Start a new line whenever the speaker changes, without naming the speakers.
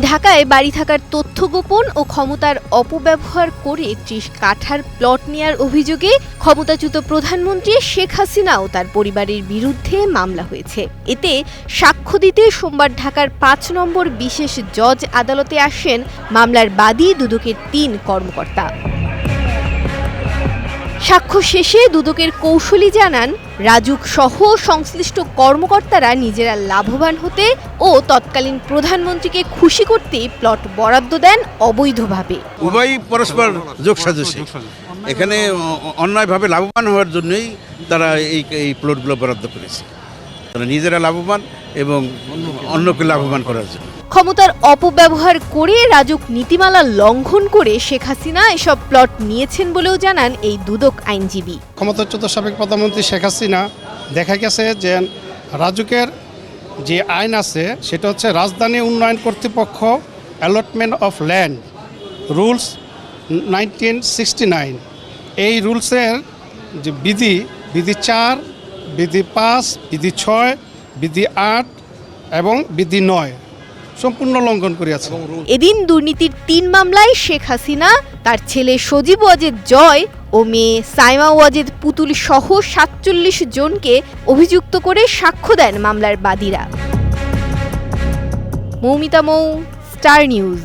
ঢাকায় বাড়ি থাকার তথ্য গোপন ও ক্ষমতার অপব্যবহার করে ত্রিশ কাঠার প্লট নেয়ার অভিযোগে ক্ষমতাচ্যুত প্রধানমন্ত্রী শেখ হাসিনা ও তার পরিবারের বিরুদ্ধে মামলা হয়েছে। এতে সাক্ষ্য দিতে সোমবার ঢাকার পাঁচ নম্বর বিশেষ জজ আদালতে আসেন মামলার বাদী দুদকের তিন কর্মকর্তা। সাক্ষ্য শেষে দুদকের কৌশলী জানান, রাজুক সহ সংশ্লিষ্ট কর্মকর্তারা নিজেরা লাভবান হতে ও তৎকালীন প্রধানমন্ত্রীকে খুশি করতে প্লট বরাদ্দ দেন অবৈধভাবে।
উভয় পরস্পর যোগসাজশী। এখানে অন্যায়ভাবে লাভবান হওয়ার জন্যই তারা এই এই প্লটগুলো বরাদ্দ করেছে। তারা নিজেরা লাভবান এবং অন্যকে লাভবান করার জন্য।
ক্ষমতার অপব্যবহার করে রাজুক নীতিমালা লঙ্ঘন করে শেখ হাসিনা এসব প্লট নিয়েছেন বলেও জানান এই দুদক আইনজীবী।
ক্ষমতাচ্যুত সাবেক প্রধানমন্ত্রী শেখ হাসিনা দেখা গেছে যে রাজুকের যে আইন আছে সেটা হচ্ছে রাজধানী উন্নয়ন কর্তৃপক্ষ allotment of land rules nineteen sixty nine এই রুলসের যে বিধি বিধি চার বিধি পাঁচ বিধি ছয় বিধি আট এবং বিধি নয়। সম্পূর্ণ লঙ্ঘন করিয়াছে।
এদিন দুর্নীতির তিন মামলায় শেখ হাসিনা তার ছেলে সজীব ওয়াজেদ জয় ও মেয়ে সাইমা ওয়াজেদ পুতুল সহ সাতচল্লিশ জনকে অভিযুক্ত করে সাক্ষ্য দেন মামলার বাদীরা। Moumita Mou Star News.